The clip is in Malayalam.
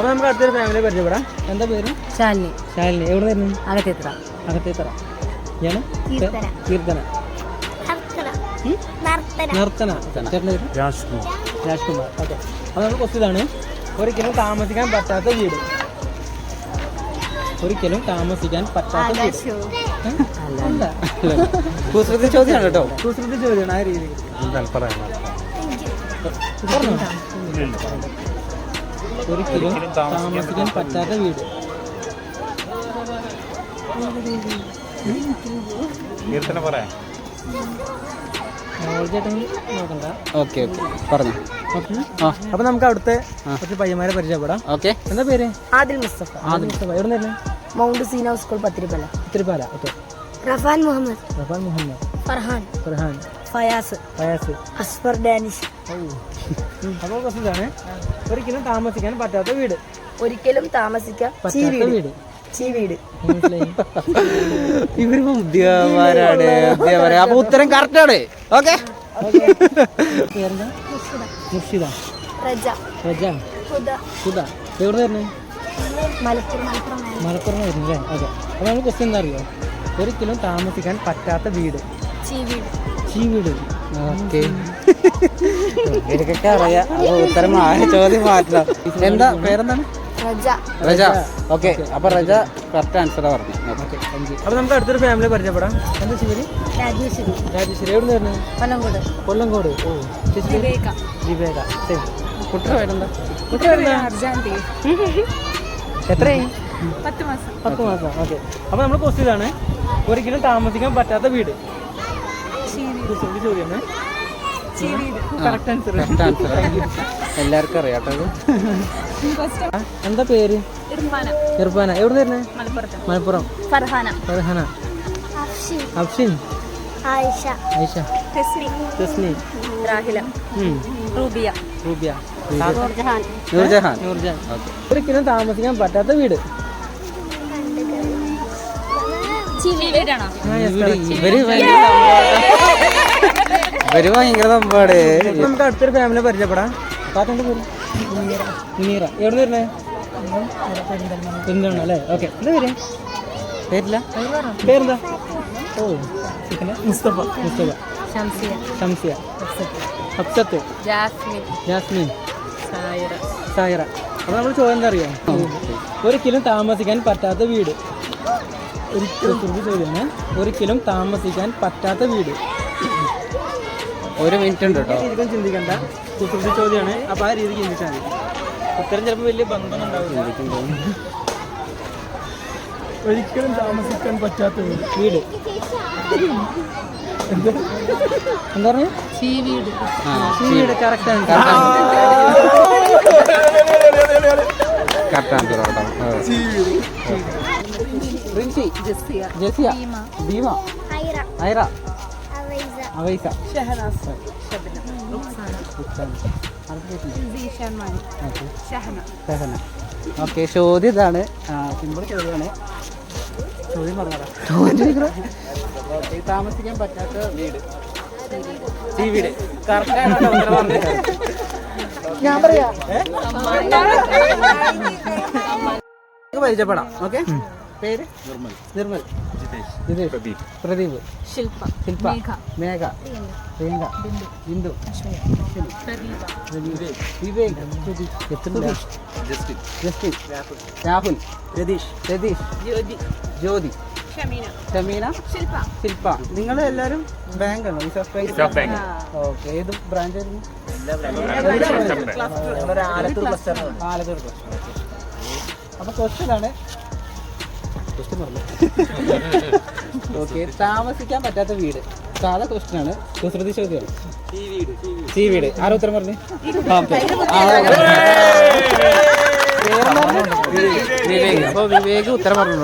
അപ്പൊ നമുക്ക് അടുത്തൊരു ഫാമിലി പരിചയപ്പെടാം. എന്താ പേര്? ശാലിനി. ശാലിനി. എവിടെ വരുന്നു അകത്തെത്ര അകത്തേത്ര ഞാൻ കീർത്തന. നർത്തന. രാജ്കുമാർ. രാജ്കുമാർ. ഓക്കെ. അപ്പോൾ നമ്മൾ ക്വസ്റ്റ് ഇതാണ് ഒരിക്കലും താമസിക്കാൻ പറ്റാത്ത വീട്. ഒരിക്കലും താമസിക്കാൻ പറ്റാത്ത കുസൃതി ചോദ്യമാണ് കേട്ടോ. കുസൃതി ചോദ്യമാണ് ആ രീതിയിൽ. ഒരിക്കലും താമസിക്കാൻ പറ്റാത്ത വീട്. Okay okay. പറഞ്ഞു. അപ്പൊ നമുക്ക് അവിടുത്തെ കുറച്ച് പയ്യന്മാരെ പരിചയപ്പെടാം. ഓക്കെ. എന്താ പേര്? ആദിൽ മുസ്തഫ. ആദിൽ മുസ്തഫ. എവിടെ നിന്ന് mount Seena school Pathirippala. Pathirippala. Okay. Rafan Muhammad. Rafan Muhammad. Farhan. Farhan. Fayas. Fayas. Asfar Danish. അപ്പോൾ ക്വസ്റ്റ് ഇതാണ് ഒരിക്കലും താമസിക്കാൻ പറ്റാത്ത വീട്. ഒരിക്കലും താമസിക്കാം പറ്റാത്ത വീട്. ചീവീട് ഇവർ ഉദ്യോഗന്മാരാണ് ഉദ്യോഗന്മാര് അപ്പൊ ഉത്തരം കറക്റ്റ് ആണ്. ഓക്കെ? മുർഷിദ. റജ റജ ഹുദ. എവിടെ വരുന്നത് മലപ്പുറം വരുന്നു അല്ലേ? ഓക്കെ അപ്പോൾ നമ്മൾ ക്വസ്റ്റ്യൻ എന്താ അറിയോ? ഒരിക്കലും താമസിക്കാൻ പറ്റാത്ത വീട്. ചീവീട് ചീ ഇവർക്കൊക്കെ അറിയാം. അപ്പൊ ഉത്തരം ചോദ്യം മാറ്റണം. എന്താ പേരെന്താണ്? റജ. ഓക്കെ. അപ്പൊ റജ കറക്റ്റ് ആൻസർ പറഞ്ഞു അപ്പൊ അപ്പോൾ നമുക്ക് അടുത്തൊരു ഫാമിലി പരിചയപ്പെടാം. എന്താ ശരി രാജേശ്വരി. രാജേശ്വരി. എവിടെ നിന്ന് കൊല്ലംകോട്. കൊല്ലംകോട്. കൊല്ലങ്കോട് ഓ? വിവേക. വിവേക. ശരി. കുട്ടിയുടെ പേരെന്താ? കുട്ടി വരുന്ന എത്രയായി? പത്ത് മാസം. പത്ത് മാസം. ഓക്കെ. അപ്പോൾ നമ്മൾ കൊസ്റ്റിലാണ് ഒരിക്കലും താമസിക്കാൻ പറ്റാത്ത വീട് കുസൃതി ചോദ്യമാണ് കറക്റ്റ് ആൻസർ കറക്റ്റ് ആൻസർ എല്ലാവർക്കും അറിയാം കേട്ടോ. എന്താ പേര്? ഇർഫാന. എവിടെ മലപ്പുറത്ത്. മലപ്പുറം. ഫർഹാന. ഫർഹാന. അഫ്ഷിൻ. ആയിഷ. ആയിഷ. തസ്നി റൂബിയ. റൂബിയ. നൂർജഹാൻ. നൂർജഹാൻ. നൂർജാൻ ഒരിക്കലും താമസിക്കാൻ പറ്റാത്ത വീട്. ഇവർ ഭയങ്കര ഇപ്പൊ നമുക്ക് അടുത്തൊരു ഫാമിലി പരിചയപ്പെടാം. പേര്? മുനീറ. എവിടെ വരുന്നേ? പെരിന്തൽമണ്ണ അല്ലേ? ഓക്കെ. എന്താ പേര്? പേരില്ല? പേരെന്താ? ഓ പിന്നെ മുസ്തഫ. മുസ്തഫ. ഷംസിയ. ഷംസിയ. ഹബ്സത്ത് ജാസ്മിൻ. ജാസ്മിൻ. സായിറ. സായറ. അപ്പോൾ നമ്മൾ ചോദ്യം എന്താ അറിയാം? ഒരിക്കലും താമസിക്കാൻ പറ്റാത്ത വീട്. ഒരിക്കലും ഒരിക്കലും താമസിക്കാൻ പറ്റാത്ത വീട്. ഒരു മിനിറ്റ് ഉണ്ട് കേട്ടോ. രീതിക്കും ചിന്തിക്കണ്ട. കുസൃതി ചോദ്യമാണ്. അപ്പോൾ ആ രീതിക്ക് ചിന്തിച്ചാൽ മതി. ഉത്തരം ചിലപ്പോൾ വലിയ ബന്ധം ഉണ്ടാവും ഒരിക്കലും താമസിക്കാൻ പറ്റാത്ത വീട്. വീട്. എന്ത്? പറഞ്ഞു? വീട്. വീട്. കറക്റ്റ് ആണ്. കറക്റ്റ് ആൻസർ കേട്ടോ ജസിയ ജസിയ ഭീമ. ഐറ. അവൈസ. അവൈസ. ഷഹനാസ്. ഷഹന. ഓക്കെ ചോദ്യം ഇതാണ്. സിമ്പിൾ ചോദ്യമാണ് ചോദ്യം പറഞ്ഞതാ ഓക്കെ താമസിക്കാൻ പറ്റാത്ത വീട്. വീട് ഞാൻ പറയാ. പരിചയപ്പെടാം. ഓക്കെ? പേര്? നിർമ്മൽ. നിർമ്മൽ. ജിതേഷ്. പ്രദീപ്. ശില്പ. ശില്പ. മേഘ. മേഘ. പ്രിയങ്ക ബിന്ദു. പ്രദീപ. വിവേക്. ജസ്റ്റിൻ. രാഹുൽ. രതീഷ്. രതീഷ്. ജ്യോതി. ജ്യോതി. ഷമീന. ഷമീന? ശില്പ. ശില്പ. നിങ്ങൾ എല്ലാവരും ബാങ്ക് ആണോ? ഓക്കെ ഏത് ബ്രാഞ്ച് ആയിരുന്നു? ആലത്തൂർ ക്ലസ്റ്റർ ആലത്തൂർ ക്ലസ്റ്റർ അപ്പൊ ക്വസ്റ്റ്യൻ ആണ് ക്വസ്റ്റ്യൻ പറഞ്ഞു ഓക്കെ താമസിക്കാൻ പറ്റാത്ത വീട്. സാധാ ക്വസ്റ്റ്യൻ ആണ്. കുസൃതി ചോദ്യമാണ്. സി വീട്. ആരോ ഉത്തരം പറഞ്ഞു? വിവേക്. ഉത്തരം പറഞ്ഞു